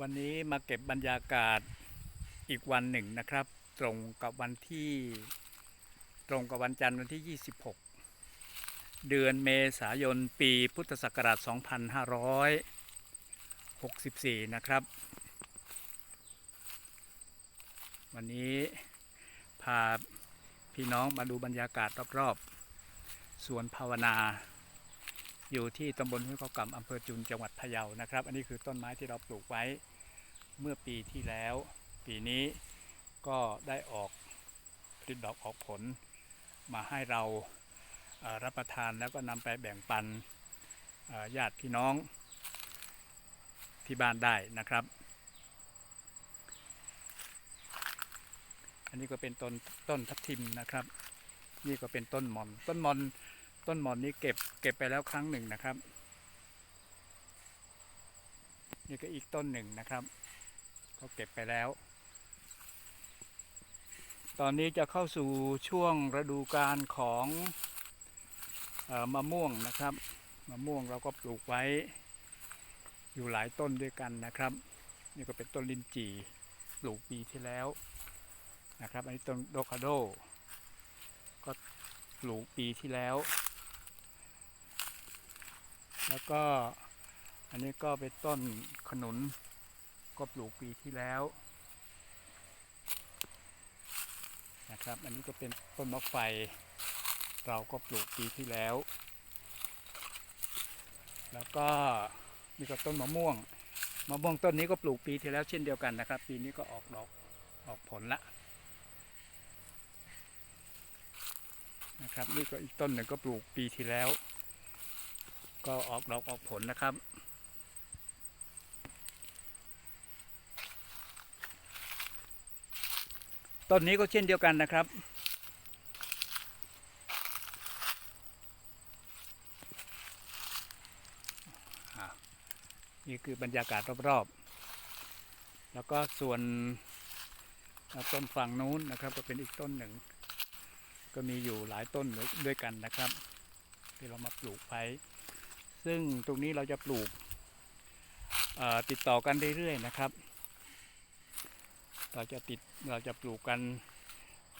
วันนี้มาเก็บบรรยากาศอีกวันหนึ่งนะครับ ตรงกับวันที่ตรงกับวันจันทร์วันที่ 26 เดือนเมษายนปีพุทธศักราช 2564 นะครับ วันนี้พาพี่น้องมาดูบรรยากาศรอบๆสวนภาวนา อยู่ที่ตำบลห้วยเขากำอำเภอจุนจังหวัดพะเยานะครับ อันนี้คือต้นไม้ที่เราปลูกไว้เมื่อปีที่แล้ว ปีนี้ก็ได้ออกผลิดอกออกผล มาให้เรารับประทานแล้วก็นำไปแบ่งปันญาติพี่น้องที่บ้านได้นะครับ อันนี้ก็เป็นต้นต้นทับทิมนะครับ นี่ก็เป็นต้นมอน ต้นมอน ต้นหมอนนี้เก็บเก็บไปแล้วครั้งหนึ่งนะครับ นี่ก็อีกต้นหนึ่งนะครับก็เก็บไปแล้ว ตอนนี้จะเข้าสู่ช่วงฤดูกาลของออมะม่วงนะครับมะม่วงเราก็ปลูกไว้ อยู่หลายต้นด้วยกันนะครับ นี่ก็เป็นต้นลินจี่ปลูกปีที่แล้วนะครับ อันนี้ต้นโดคาโดก็ปลูกปีที่แล้ว แล้วก็อันนี้ก็เป็นต้นขนุนก็ปลูกปีที่แล้วนะครับ อันนี้ก็เป็นต้นมะไฟ เราก็ปลูกปีที่แล้ว แล้วก็นี่ก็ต้นมะม่วง มะม่วงต้นนี้ก็ปลูกปีที่แล้วเช่นเดียวกันนะครับ ปีนี้ก็ออกดอกออกผลละนะครับ นี่ก็อีกต้นหนึ่งก็ปลูกปีที่แล้ว ก็ออกดอกออกผลนะครับ ต้นนี้ก็เช่นเดียวกันนะครับนี่คือบรรยากาศรอบๆ แล้วก็ส่วนต้นฝั่งนู้นนะครับ ก็เป็นอีกต้นหนึ่ง ก็มีอยู่หลายต้นด้วยกันนะครับ ที่เรามาปลูกไว้ ซึ่งตรงนี้เราจะปลูกติดต่อกันเรื่อยๆนะครับ เราจะติดเราจะปลูกกัน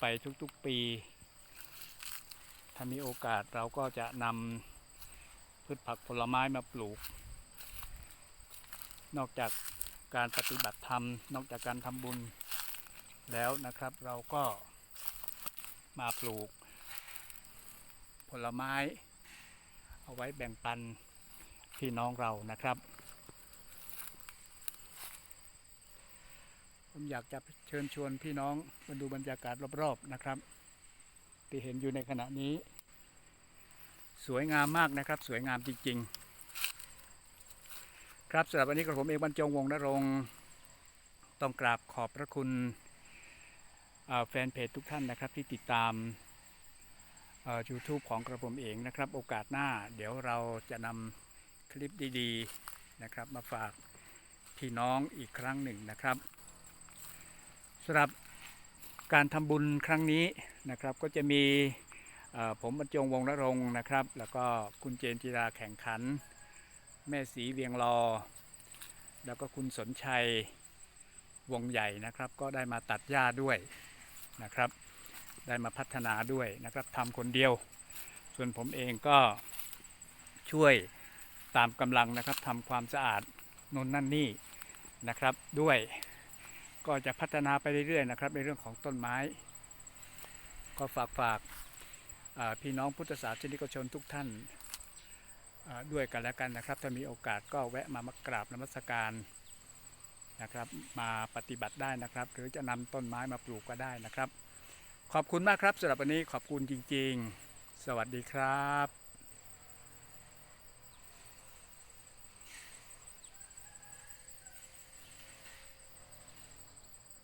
ไปทุกๆปี ถ้ามีโอกาสเราก็จะนำพืชผักผลไม้มาปลูก นอกจากการปฏิบัติธรรม นอกจากการทำบุญแล้วนะครับ เราก็มาปลูกผลไม้ เอาไว้แบ่งปัน พี่น้องเรานะครับ ผมอยากจะเชิญชวนพี่น้องมาดูบรรยากาศรอบๆนะครับ ที่เห็นอยู่ในขณะนี้ สวยงามมากนะครับ สวยงามจริง ๆ ครับสำหรับวันนี้กระผมเองบรรจงวงนรงต้องกราบขอบพระคุณแฟนเพจทุกท่านนะครับที่ติดตามยูทูบของกระผมเองนะครับ โอกาสหน้าเดี๋ยวเราจะนำ คลิปดีๆนะครับ มาฝากพี่น้องอีกครั้งหนึ่งนะครับสำหรับการทำบุญครั้งนี้นะครับ ก็จะมีผมบรรจงวงศ์นรงนะครับ แล้วก็คุณเจนจิราแข่งขัน แม่สีเวียงรอ แล้วก็คุณสนชัยวงใหญ่นะครับ ก็ได้มาตัดหญ้าด้วยนะครับ ได้มาพัฒนาด้วยนะครับทำคนเดียว ส่วนผมเองก็ช่วย ตามกำลังนะครับทำความสะอาดนนนั่นนี่นะครับด้วยก็จะพัฒนาไปเรื่อยๆนะครับ ในเรื่องของต้นไม้ ก็ฝากฝากพี่น้องพุทธศาสนิกชนทุกท่านด้วยกันแล้วกันนะครับ ถ้ามีโอกาสก็แวะมามากราบนมัสการนะครับ มาปฏิบัติได้นะครับ หรือจะนำต้นไม้มาปลูกก็ได้นะครับ ขอบคุณมากครับสำหรับวันนี้ขอบคุณจริง ๆ สวัสดีครับ